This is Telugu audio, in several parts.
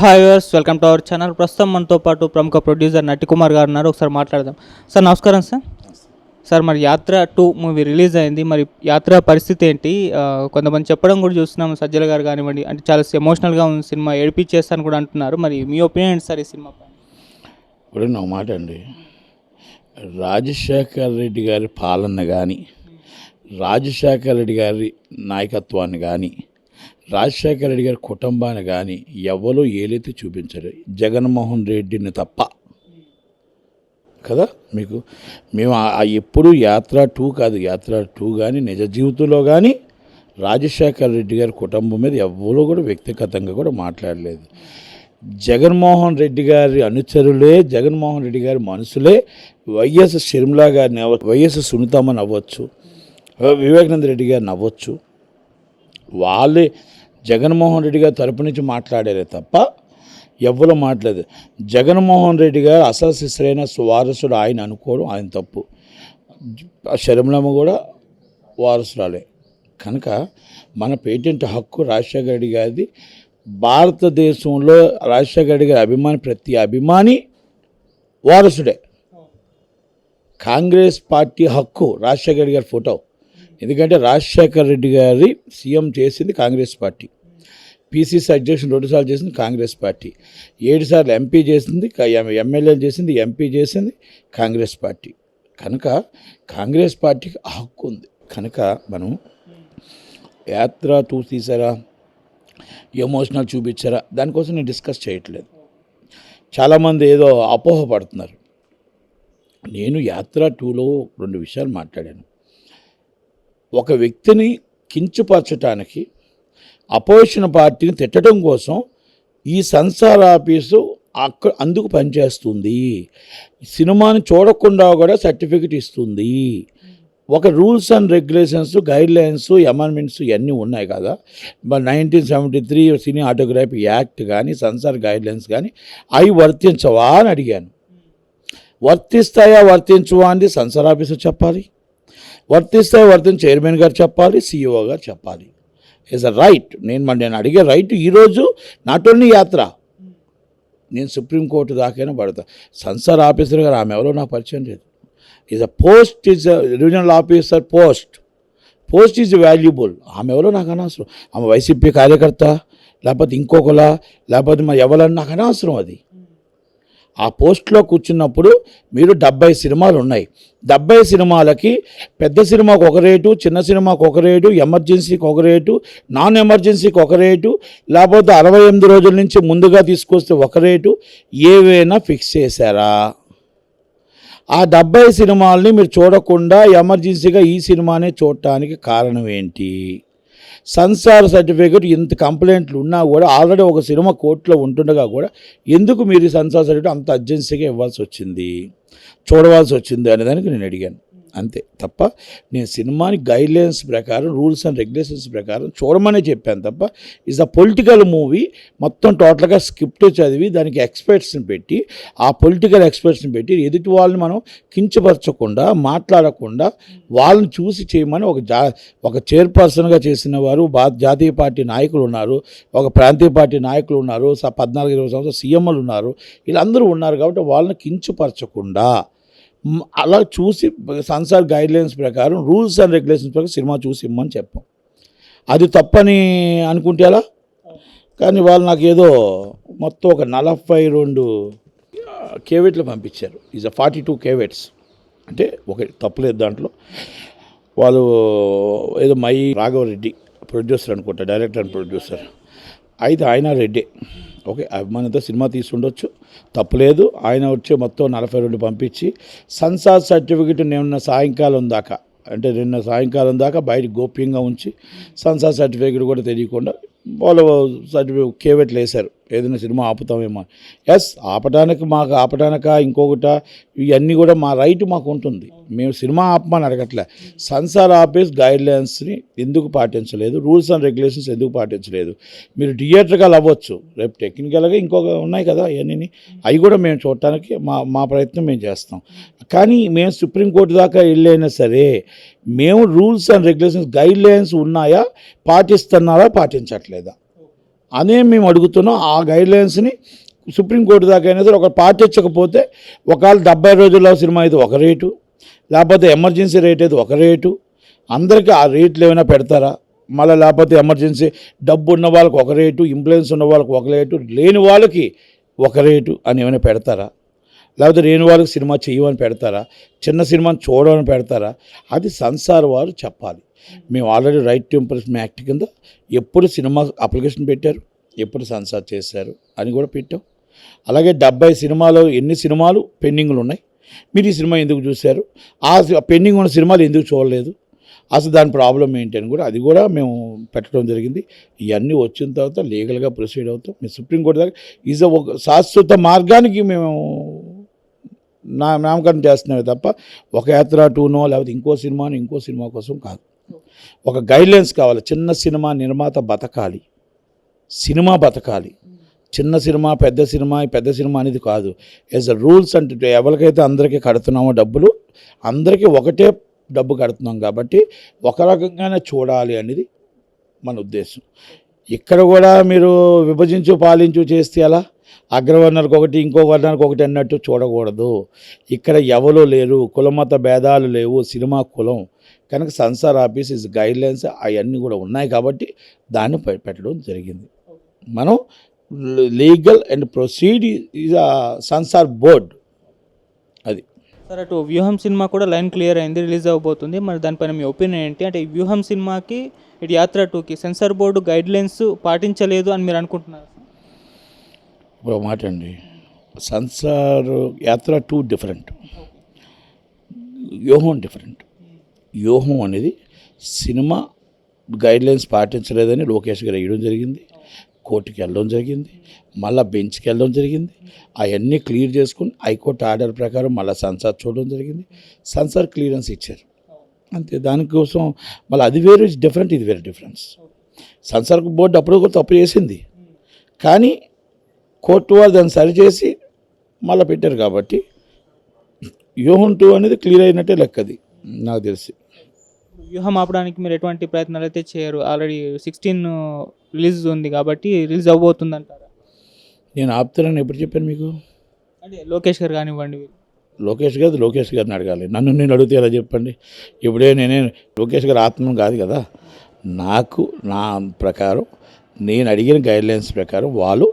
Hi viewers welcome to our channel ప్రస్తుతం మనతో పాటు ప్రముఖ ప్రొడ్యూసర్ నటికుమార్ గారు ఉన్నారు. ఒకసారి మాట్లాడదాం. సార్ నమస్కారం సార్. సార్ మరి యాత్ర టూ మూవీ రిలీజ్ అయింది. మరి యాత్ర పరిస్థితి ఏంటి? కొంతమంది చెప్పడం కూడా చూస్తున్నాం సజ్జల గారు కానివ్వండి అంటే చాలా ఎమోషనల్గా ఉంది సినిమా. ఏడిపించేస్తాను కూడా అంటున్నారు. మరి మీ ఒపీనియన్ ఏంటి సార్ ఈ సినిమా ఇప్పుడు నా మాట అండి. రాజశేఖర్ రెడ్డి గారి పాలన కానీ రాజశేఖర్ రెడ్డి గారి నాయకత్వాన్ని కానీ రాజశేఖర రెడ్డి గారి కుటుంబాన్ని కానీ ఎవరు ఏలైతే చూపించరు. జగన్మోహన్ రెడ్డిని తప్ప. కదా? మీకు మేము ఎప్పుడు యాత్ర టూ కాదు యాత్ర టూ కానీ నిజ జీవితంలో కానీ రాజశేఖర రెడ్డి గారి కుటుంబం మీద ఎవరూ కూడా వ్యక్తిగతంగా కూడా మాట్లాడలేదు. జగన్మోహన్ రెడ్డి గారి అనుచరులే జగన్మోహన్ రెడ్డి గారి మనసులే వైఎస్ షర్మిలా గారిని అవ్వ వైఎస్ సునీతమ్మని అవ్వచ్చు వివేకానంద రెడ్డి గారిని అవ్వచ్చు వాళ్ళే జగన్మోహన్ రెడ్డి గారి తరపు నుంచి మాట్లాడారే తప్ప ఎవ్వరు మాట్లాడదు జగన్మోహన్ రెడ్డి గారు అసలు వారసుడు ఆయన అనుకోవడం ఆయన తప్పు. శరమలమ్మ కూడా వారసురాలే. కనుక మన పేటెంట్ హక్కు రాజశేఖర రెడ్డి గారిది. భారతదేశంలో రాజశేఖర రెడ్డి గారి అభిమాని ప్రతి అభిమాని వారసుడే. కాంగ్రెస్ పార్టీ హక్కు రాజశేఖర రెడ్డి గారి ఫోటో. ఎందుకంటే రాజశేఖర్ రెడ్డి గారి సీఎం చేసింది కాంగ్రెస్ పార్టీ. పీసీసీ అధ్యక్షుడు రెండుసార్లు చేసింది కాంగ్రెస్ పార్టీ. ఏడుసార్లు ఎంపీ చేసింది ఎమ్మెల్యేలు చేసింది ఎంపీ చేసింది కాంగ్రెస్ పార్టీ. కనుక కాంగ్రెస్ పార్టీకి హక్కు ఉంది. కనుక మనం యాత్ర టూ తీసారా? ఎమోషనల్ చూపించారా? దానికోసం నేను డిస్కస్ చేయట్లేదు. చాలామంది ఏదో అపోహ పడుతున్నారు నేను యాత్ర టూలో రెండు విషయాలు మాట్లాడాను. ఒక వ్యక్తిని కించపరచటానికి అపోజిషన్ పార్టీని తిట్టడం కోసం ఈ సంసార ఆఫీసు అక్కడ అందుకు పనిచేస్తుంది. సినిమాని చూడకుండా కూడా సర్టిఫికెట్ ఇస్తుంది. ఒక rules and regulations guide lines amendments ఇవన్నీ ఉన్నాయి కదా. Nineteen seventy three cinematography act కానీ సెన్సార్ గైడ్ లైన్స్ కానీ అవి వర్తించవా అని అడిగాను. వర్తిస్తాయా వర్తించవా అని సెన్సార్ ఆఫీసు చెప్పాలి. వర్తిస్తే వర్తించి చైర్మన్ గారు చెప్పాలి సీఈఓ గారు చెప్పాలి. ఈజ్ అ రైట్ నేను మరి నేను అడిగే రైట్ ఈరోజు నాట్ ఓన్లీ యాత్ర. నేను సుప్రీంకోర్టు దాకైనా పడతా. సన్సార్ ఆఫీసర్ గారు ఆమె ఎవరో నాకు పరిచయం లేదు. Is a post is a regional officer post post is valuable ఆమె ఎవరో నాకు అనవసరం. ఆమె వైసీపీ కార్యకర్త లేకపోతే ఇంకొకలా లేకపోతే మా ఎవరన్నా నాకు అనవసరం అది. ఆ పోస్ట్లో కూర్చున్నప్పుడు మీరు డెబ్బై సినిమాలు ఉన్నాయి డెబ్బై సినిమాలకి పెద్ద సినిమాకు ఒక రేటు చిన్న సినిమాకు ఒక రేటు ఎమర్జెన్సీకి ఒక రేటు నాన్ ఎమర్జెన్సీకి ఒక రేటు లేకపోతే అరవై ఎనిమిది రోజుల నుంచి ముందుగా తీసుకొస్తే ఒక రేటు ఏవైనా ఫిక్స్ చేశారా? ఆ డెబ్బై సినిమాల్ని మీరు చూడకుండా ఎమర్జెన్సీగా ఈ సినిమానే చూడటానికి కారణం ఏంటి? సంసార సర్టిఫికేట్ ఇంత కంప్లైంట్లు ఉన్నా కూడా ఆల్రెడీ ఒక సినిమా కోర్టులో ఉంటుండగా కూడా ఎందుకు మీరు సంసార సెన్సార్ సర్టిఫికేట్ అంత అర్జెన్సీగా ఇవ్వాల్సి వచ్చింది? చూడవలసి వచ్చింది అనే దానికి నేను అడిగాను. అంతే తప్ప నేను సినిమాని గైడ్లైన్స్ ప్రకారం రూల్స్ అండ్ రెగ్యులేషన్స్ ప్రకారం చూడమనే చెప్పాను తప్ప ఇస్ అ పొలిటికల్ మూవీ మొత్తం టోటల్గా స్క్రిప్ట్ చదివి దానికి ఎక్స్పర్ట్స్ని పెట్టి ఆ పొలిటికల్ ఎక్స్పర్ట్స్ని పెట్టి ఎదుటి వాళ్ళని మనం కించపరచకుండా మాట్లాడకుండా వాళ్ళని చూసి చేయమని ఒక జా ఒక చైర్పర్సన్గా చేసిన వారు బా జాతీయ పార్టీ నాయకులు ఉన్నారు ఒక ప్రాంతీయ పార్టీ నాయకులు ఉన్నారు స- పద్నాలుగు ఇరవై సంవత్సరాలు సీఎంలు ఉన్నారు వీళ్ళందరూ ఉన్నారు కాబట్టి వాళ్ళని కించపరచకుండా అలా చూసి సంసార్ గైడ్లైన్స్ ప్రకారం రూల్స్ అండ్ రెగ్యులేషన్స్ ప్రకారం సినిమా చూసి ఇమ్మని చెప్పాం. అది తప్పని అనుకుంటే ఎలా? కానీ వాళ్ళు నాకు ఏదో మొత్తం ఒక నలభై రెండు కేవెట్లు పంపించారు. Is a forty two caveats. అంటే ఒక తప్పులేదు దాంట్లో. వాళ్ళు ఏదో మై రాఘవరెడ్డి ప్రొడ్యూసర్ అనుకుంటా డైరెక్టర్ అండ్ ప్రొడ్యూసర్ అయితే ఆయన రెడ్డి. ఓకే అభిమానితో సినిమా తీసుండొచ్చు తప్పులేదు ఆయన వచ్చి మొత్తం నలభై రెండు పంపించి సన్సార్ సర్టిఫికెట్ నిన్న సాయంకాలం దాకా అంటే నిన్న సాయంకాలం దాకా బయట గోప్యంగా ఉంచి సన్సార్ సర్టిఫికెట్ కూడా తెలియకుండా వాళ్ళు సర్టిఫికేట్ కేవెట్లు వేశారు. ఏదైనా సినిమా ఆపుతామేమో. ఎస్ ఆపటానికి మాకు ఆపటానిక ఇంకొకట ఇవన్నీ కూడా మా రైట్ మాకు ఉంటుంది. మేము సినిమా ఆపమని అడగట్లే. సన్సార్ ఆఫీస్ గైడ్లైన్స్ని ఎందుకు పాటించలేదు? రూల్స్ అండ్ రెగ్యులేషన్స్ ఎందుకు పాటించలేదు? మీరు థియేటర్గా అవ్వచ్చు రేపు టెక్నికల్గా ఇంకొక ఉన్నాయి కదా అవన్నీ అవి కూడా మేము చూడటానికి మా మా ప్రయత్నం మేము చేస్తాం. కానీ మేము సుప్రీంకోర్టు దాకా వెళ్ళైనా సరే మేము రూల్స్ అండ్ రెగ్యులేషన్స్ గైడ్లైన్స్ ఉన్నాయా? పాటిస్తున్నారా? పాటించట్లేదా? అనే మేము అడుగుతున్నాం. ఆ గైడ్లైన్స్ని సుప్రీంకోర్టు దాకా అయినా సరే ఒక పాటించకపోతే ఒకవేళ డెబ్బై రోజుల్లో సినిమా అయితే ఒక రేటు లేకపోతే ఎమర్జెన్సీ రేట్ అయితే ఒక రేటు. అందరికీ ఆ రేట్లు ఏమైనా పెడతారా? మళ్ళీ లేకపోతే ఎమర్జెన్సీ డబ్బు ఉన్న వాళ్ళకి ఒక రేటు ఇంప్లూయెన్స్ ఉన్న వాళ్ళకి ఒక రేటు లేని వాళ్ళకి ఒక రేటు అని ఏమైనా పెడతారా? లేకపోతే లేని వాళ్ళకి సినిమా చేయమని పెడతారా? చిన్న సినిమాని చూడమని పెడతారా? అది సంసార్ వారు చెప్పాలి. మేము already right to impression act కింద ఎప్పుడు సినిమా అప్లికేషన్ పెట్టారు ఎప్పుడు సన్సార్ చేశారు అని కూడా పెట్టాం అలాగే డెబ్బై సినిమాలు ఎన్ని సినిమాలు పెండింగ్లు ఉన్నాయి మీరు ఈ సినిమా ఎందుకు చూశారు ఆ పెండింగ్ ఉన్న సినిమాలు ఎందుకు చూడలేదు అసలు దాని ప్రాబ్లం ఏంటి అని కూడా అది కూడా మేము పెట్టడం జరిగింది ఇవన్నీ వచ్చిన తర్వాత లీగల్గా ప్రొసీడ్ అవుతాం మేము సుప్రీంకోర్టు దాకా ఈజ్ ఒక శాశ్వత మార్గానికి మేము నా నామకరణం చేస్తున్నామే తప్ప ఒక యాత్ర టూనో లేకపోతే ఇంకో సినిమాను ఇంకో సినిమా కోసం కాదు ఒక గైడ్లైన్స్ కావాలి. చిన్న సినిమా నిర్మాత బతకాలి. సినిమా బతకాలి. చిన్న సినిమా పెద్ద సినిమా పెద్ద సినిమా అనేది కాదు. యాజ్ అ రూల్స్ అంటే ఎవరికైతే అందరికీ కడుతున్నామో డబ్బులు అందరికీ ఒకటే డబ్బు కడుతున్నాం కాబట్టి ఒక రకంగానే చూడాలి అనేది మన ఉద్దేశం. ఇక్కడ కూడా మీరు విభజించు పాలించు చేస్తే ఎలా? అగ్రవర్ణాలకు ఒకటి ఇంకో వర్ణాలకు ఒకటి అన్నట్టు చూడకూడదు. ఇక్కడ ఎవరు లేరు కులమత భేదాలు లేవు సినిమా కులం. కనుక సన్సార్ ఆఫీస్ ఇస్ గైడ్లైన్స్ అవన్నీ కూడా ఉన్నాయి కాబట్టి దాన్ని పె- పెట్టడం జరిగింది. మనం legal and proceed is censor board. అది. సార్ అటు వ్యూహం సినిమా కూడా లైన్ క్లియర్ అయింది రిలీజ్ అవ్వబోతుంది. మరి దానిపైన మీ ఒపీనియన్ ఏంటి? అంటే వ్యూహం సినిమాకి ఇటు యాత్ర టూకి సెన్సార్ బోర్డు గైడ్లైన్స్ పాటించలేదు అని మీరు అనుకుంటున్నారు? ఇప్పుడు మాట అండి. సంసార యాత్ర టూ డిఫరెంట్. వ్యూహం డిఫరెంట్. వ్యూహం అనేది సినిమా గైడ్లైన్స్ పాటించలేదని లోకేష్ గారు వేయడం జరిగింది. కోర్టుకి వెళ్ళడం జరిగింది. మళ్ళీ బెంచ్కి వెళ్ళడం జరిగింది. అవన్నీ క్లియర్ చేసుకుని హైకోర్టు ఆర్డర్ ప్రకారం మళ్ళీ సెన్సార్ చూడడం జరిగింది. సెన్సార్ క్లియరెన్స్ ఇచ్చారు. అంతే. దానికోసం మళ్ళీ అది వేరే డిఫరెంట్ ఇది వేరే డిఫరెన్స్. సెన్సార్ బోర్డు అప్పుడు కూడా తప్పు చేసింది. కానీ కోర్టు వారు దాన్ని సరిచేసి మళ్ళీ పెట్టారు కాబట్టి వ్యూహం టూ అనేది క్లియర్ అయినట్టే లెక్కది నాకు తెలిసి. వ్యూహం ఆపడానికి మీరు ఎటువంటి ప్రయత్నాలు అయితే చేయరు. ఆల్రెడీ సిక్స్టీన్ రిలీజ్ ఉంది కాబట్టి రిలీజ్ అవబోతుంది అంటారా నేను ఆపుతానని ఎప్పుడు చెప్పాను మీకు? అంటే లోకేష్ గారు కానివ్వండి. లోకేష్ గారు లోకేష్ గారిని అడగాలి. నన్ను నేను అడిగితే ఎలా చెప్పండి? ఇప్పుడే నేనే లోకేష్ గారు ఆత్మ కాదు కదా. నాకు నా ప్రకారం నేను అడిగిన గైడ్లైన్స్ ప్రకారం వాళ్ళు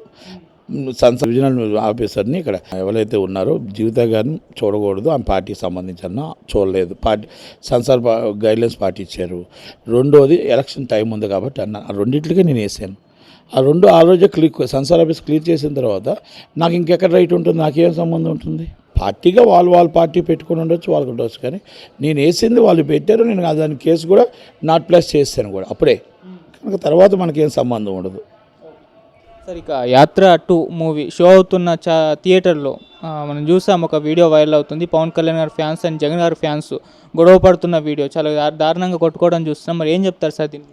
సంస్థ రీజనల్ ఆఫీసర్ని ఇక్కడ ఎవరైతే ఉన్నారో జీవిత గారిని చూడకూడదు. ఆమె పార్టీకి సంబంధించిన చూడలేదు. పార్టీ సంసార్ గైడ్లైన్స్ పాటించారు. రెండోది ఎలక్షన్ టైం ఉంది కాబట్టి అన్న ఆ రెండింటికే నేను వేసాను. ఆ రెండు ఆ రోజే క్లిక్ సంసార్ ఆఫీస్ క్లియర్ చేసిన తర్వాత నాకు ఇంకెక్కడ రైట్ ఉంటుంది? నాకేం సంబంధం ఉంటుంది? పార్టీగా వాళ్ళు వాళ్ళ పార్టీ పెట్టుకుని ఉండొచ్చు వాళ్ళకి ఉండొచ్చు కానీ నేను వేసింది వాళ్ళు పెట్టారు. నేను దాని కేసు కూడా నాట్ ప్లస్ చేస్తాను కూడా. అప్పుడే. కనుక తర్వాత మనకేం సంబంధం ఉండదు. సార్ ఇక యాత్ర టూ మూవీ షో అవుతున్న చా థియేటర్లో మనం చూసాం ఒక వీడియో వైరల్ అవుతుంది. పవన్ కళ్యాణ్ గారి ఫ్యాన్స్ అండ్ జగన్ గారి ఫ్యాన్స్ గొడవ పడుతున్న వీడియో. చాలా దారుణంగా కొట్టుకోవడం చూస్తున్నాం. మరి ఏం చెప్తారు సార్ దీన్ని?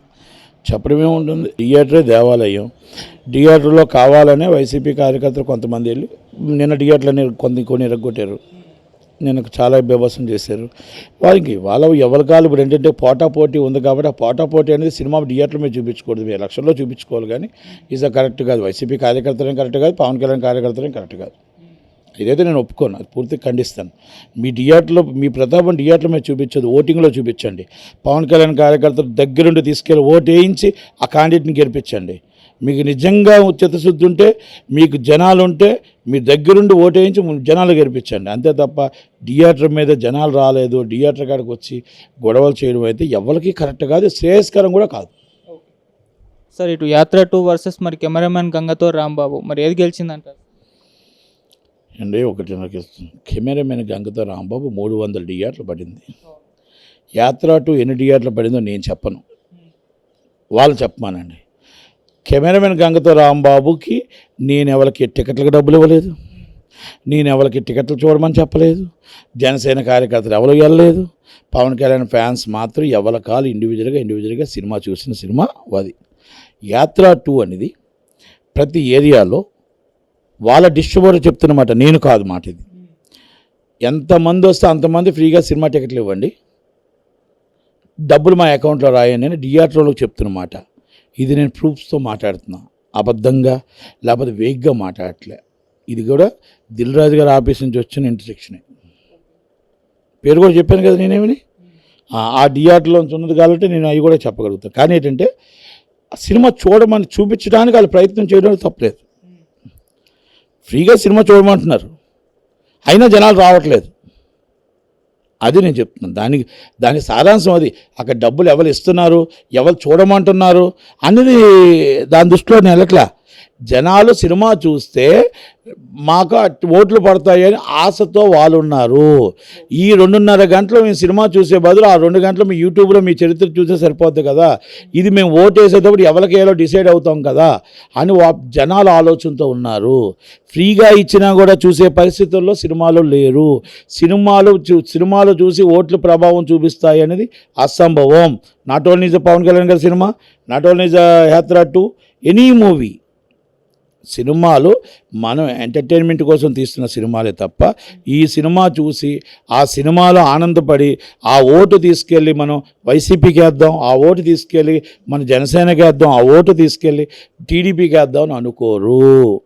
చెప్పడమే ఉంటుంది థియేటరే దేవాలయం. థియేటర్లో కావాలనే వైసీపీ కార్యకర్తలు కొంతమంది వెళ్ళి నిన్న థియేటర్లని కొన్ని కొన్ని ఎరగొట్టారు నేను చాలా బీభత్సం చేశారు. వారికి వాళ్ళ ఎవరి కాలు ఇప్పుడు ఏంటంటే పోటా పోటీ ఉంది కాబట్టి ఆ పోటా పోటీ అనేది సినిమా థియేటర్ మీద చూపించకూడదు. మీ ఎలక్షన్లో చూపించుకోవాలి కానీ ఈజ్ కరెక్ట్ కాదు. వైసీపీ కార్యకర్తలేం కరెక్ట్ కాదు. పవన్ కళ్యాణ్ కార్యకర్తలేం కరెక్ట్ కాదు. ఇదైతే నేను ఒప్పుకోను. అది పూర్తిగా ఖండిస్తాను. మీ థియేటర్లో మీ ప్రతాపం థియేటర్ మీద చూపించదు. ఓటింగ్లో చూపించండి. పవన్ కళ్యాణ్ కార్యకర్తలు దగ్గరుండి తీసుకెళ్ళి ఓటు వేయించి ఆ క్యాండిడేట్ని గెలిపించండి. మీకు నిజంగా చిత్తశుద్ధి ఉంటే మీకు జనాలు ఉంటే మీ దగ్గరుండి ఓటు వేయించి జనాలు గెలిపించండి. అంతే తప్ప థియేటర్ మీద జనాలు రాలేదు థియేటర్ కాడికి వచ్చి గొడవలు చేయడం అయితే ఎవరికి కరెక్ట్ కాదు శ్రేయస్కరం కూడా కాదు. సార్ ఇటు యాత్ర టూ వర్సెస్ మరి కెమెరామ్యాన్ గంగతో రాంబాబు మరి ఏది గెలిచిందంటారు? అండి ఒకటి నాకు కెమెరామెన్ గంగతో రాంబాబు మూడు వందల థియేటర్లు పడింది. యాత్ర టు ఎన్ని థియేటర్లు పడిందో నేను చెప్పను. వాళ్ళు చెప్పమానండి. కెమెరామెన్ గంగతో రాంబాబుకి నేను ఎవరికి టికెట్లకు డబ్బులు ఇవ్వలేదు. నేను ఎవరికి టికెట్లు చూడమని చెప్పలేదు. జనసేన కార్యకర్తలు ఎవరు వెళ్ళలేదు. పవన్ కళ్యాణ్ ఫ్యాన్స్ మాత్రం ఎవరి కాలు ఇండివిజువల్గా ఇండివిజువల్గా సినిమా చూసిన సినిమా అది. యాత్ర టూ అనేది ప్రతి ఏరియాలో వాళ్ళ డిస్ట్రిబ్యూటర్ చెప్తున్నమాట నేను కాదు మాట ఇది. ఎంతమంది వస్తే అంతమంది ఫ్రీగా సినిమా టికెట్లు ఇవ్వండి. డబ్బులు మా అకౌంట్లో రాయని నేను డిఆర్ఓలకు చెప్తున్నమాట ఇది నేను ప్రూఫ్స్తో మాట్లాడుతున్నా. అబద్ధంగా లేకపోతే వేగ్గా మాట్లాడట్లే. ఇది కూడా దిల్ రాజు గారి ఆఫీస్ నుంచి వచ్చిన ఇంటర్సెక్షనే పేరు కూడా చెప్పాను కదా నేనేమని? ఆ- ఆ ఉన్నది కాబట్టి నేను అవి కూడా చెప్పగలుగుతాను కానీ ఏంటంటే ఆ సినిమా చూడమని చూపించడానికి వాళ్ళు ప్రయత్నం చేయడం తప్పలేదు. ఫ్రీగా సినిమా చూడమంటున్నారు. అయినా జనాలు రావట్లేదు. అది నేను చెప్తున్నాను. దానికి దాని సారాంశం అది. అక్కడ డబ్బులు ఎవరు ఇస్తున్నారు ఎవరు చూడమంటున్నారు అనేది దాని దృష్టిలో నేను వెళ్ళట్లా. జనాలు సినిమా చూస్తే మాకు ఓట్లు పడతాయని ఆశతో వాళ్ళు ఉన్నారు ఈ రెండున్నర గంటలు మేము సినిమా చూసే బదులు ఆ రెండు గంటలు మీ యూట్యూబ్లో మీ చరిత్ర చూస్తే సరిపోద్ది కదా. ఇది మేము ఓటేసేటప్పుడు వేసేటప్పుడు ఎవరికి వేయాలో డిసైడ్ అవుతాం కదా అని జనాలు ఆలోచనతో ఉన్నారు. ఫ్రీగా ఇచ్చినా కూడా చూసే పరిస్థితుల్లో సినిమాలు లేరు. సినిమాలు చూ సినిమాలు చూసి ఓట్లు ప్రభావం చూపిస్తాయి అనేది అసంభవం. Not only is Pavan Kalyan గారి cinema not only is Yatra to any movie. సినిమాలు మనం ఎంటర్టైన్మెంట్ కోసం తీస్తున్న సినిమాలే తప్ప ఈ సినిమా చూసి ఆ సినిమాలో ఆనందపడి ఆ ఓటు తీసుకెళ్ళి మనం వైసీపీకి వేద్దాం ఆ ఓటు తీసుకెళ్ళి మన జనసేనకి వేద్దాం ఆ ఓటు తీసుకెళ్ళి టీడీపీకి వేద్దాం అని అనుకోరు.